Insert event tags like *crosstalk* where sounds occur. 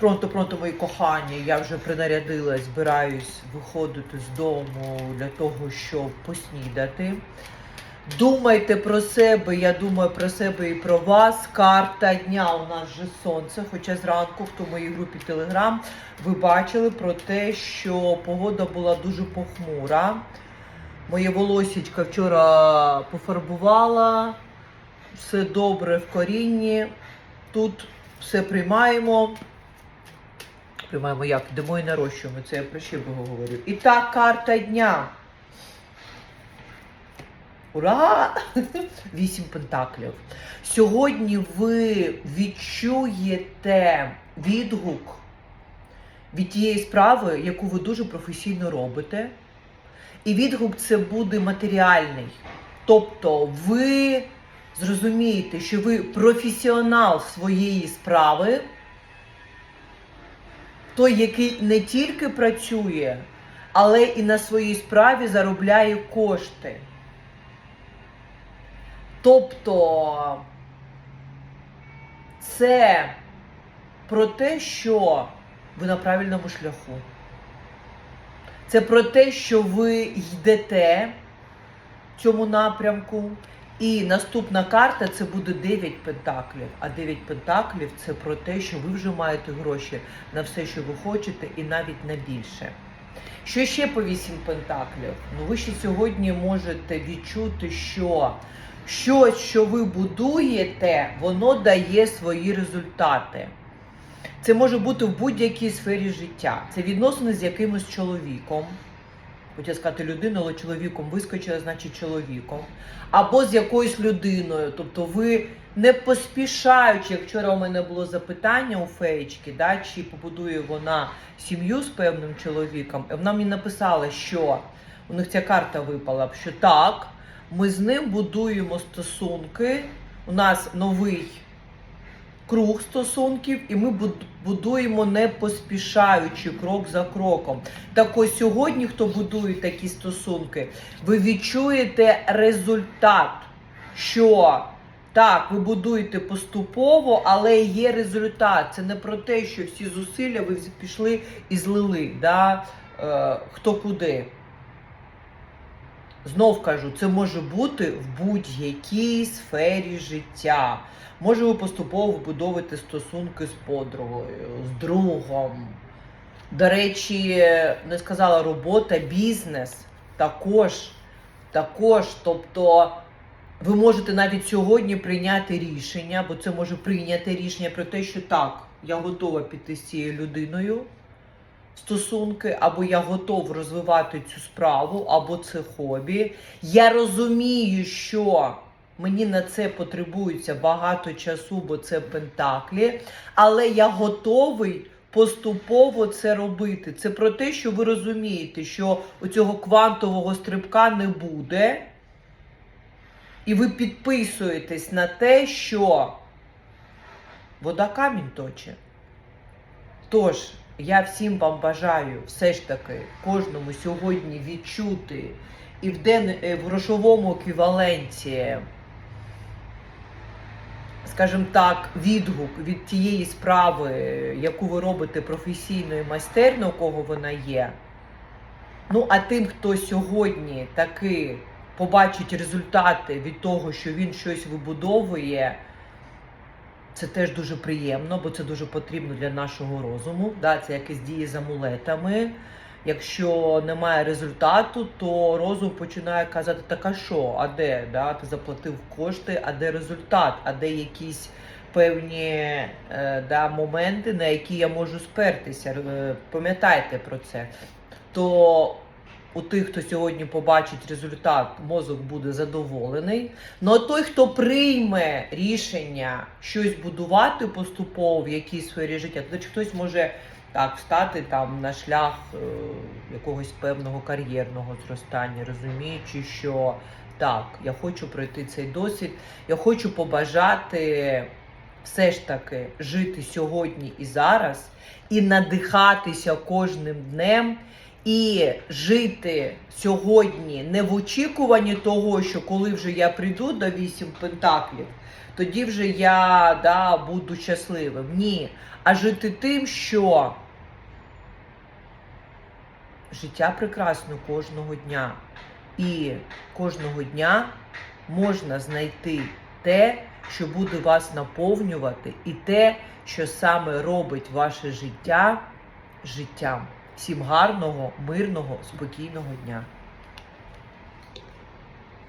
Пронто, пронто, мої кохані, я вже принарядилась, збираюсь виходити з дому для того, щоб поснідати. Думайте про себе, я думаю про себе і про вас. Карта дня у нас вже сонце. Хоча зранку, в моїй групі Телеграм, ви бачили про те, що погода була дуже похмура. Моє волосічка вчора пофарбувала, все добре в корінні. Тут все приймаємо. Приймаємо як? Йдемо і нарощуємо. Це я про що говорю. І так, карта дня. Ура! *laughs* Вісім пентаклів. Сьогодні ви відчуєте відгук від тієї справи, яку ви дуже професійно робите. І відгук це буде матеріальний. Тобто ви зрозумієте, що ви професіонал своєї справи, той, який не тільки працює, але і на своїй справі заробляє кошти. Тобто це про те, що ви на правильному шляху. Це про те, що ви йдете цьому напрямку. І наступна карта це буде 9 пентаклів. А 9 пентаклів це про те, що ви вже маєте гроші на все, що ви хочете, і навіть на більше. Що ще по 8 пентаклів? Ну, ви ще сьогодні можете відчути, що щось, що ви будуєте, воно дає свої результати. Це може бути в будь-якій сфері життя. Це відносини з якимось чоловіком. Хотіла сказати людину, але чоловіком вискочила, значить чоловіком. Або з якоюсь людиною. Тобто ви не поспішаючи, як вчора у мене було запитання у феєчки, да, чи побудує вона сім'ю з певним чоловіком. Вона мені написала, що у них ця карта випала, що так, ми з ним будуємо стосунки. У нас новий круг стосунків, і ми будуємо не поспішаючи крок за кроком. Так ось сьогодні, хто будує такі стосунки, ви відчуєте результат, що так, ви будуєте поступово, але є результат. Це не про те, що всі зусилля ви пішли і злили, да? е, хто куди. Знов кажу, це може бути в будь-якій сфері життя. Може, ви поступово вбудовуєте стосунки з подругою, з другом. До речі, не сказала робота, бізнес також. Також, тобто, ви можете навіть сьогодні прийняти рішення, бо це може прийняти рішення про те, що так, я готова піти з цією людиною стосунки, або я готов розвивати цю справу, або це хобі. Я розумію, що мені на це потребується багато часу, бо це пентаклі, але я готовий. Поступово це робити. Це про те, що ви розумієте, що у цього квантового стрибка не буде, і ви підписуєтесь на те, що вода камінь точить. Тож, я всім вам бажаю все ж таки кожному сьогодні відчути і в день е, в грошовому еквіваленті, скажімо так, відгук від тієї справи, яку ви робите професійно і майстерно, кого вона є. Ну, а тим, хто сьогодні таки побачить результати від того, що він щось вибудовує. Це теж дуже приємно, бо це дуже потрібно для нашого розуму. Да, це якесь діє з амулетами. Якщо немає результату, то розум починає казати, так а що, а де? Да? Ти заплатив кошти, а де результат, а де якісь певні е, да, моменти, на які я можу спертися. Е, Пам'ятайте про це. То у тих, хто сьогодні побачить результат, мозок буде задоволений. Ну а той, хто прийме рішення щось будувати поступово в якійсь сфері життя, то хтось може так встати там на шлях е, якогось певного кар'єрного зростання, розуміючи, що так, я хочу пройти цей досвід, я хочу побажати все ж таки жити сьогодні і зараз, і надихатися кожним днем. І жити сьогодні не в очікуванні того, що коли вже я прийду до вісім пентаклів, тоді вже я да, буду щасливим. Ні. а жити тим, що життя прекрасно кожного дня. І кожного дня можна знайти те, що буде вас наповнювати, і те, що саме робить ваше життя життям. Всім гарного, мирного, спокійного дня!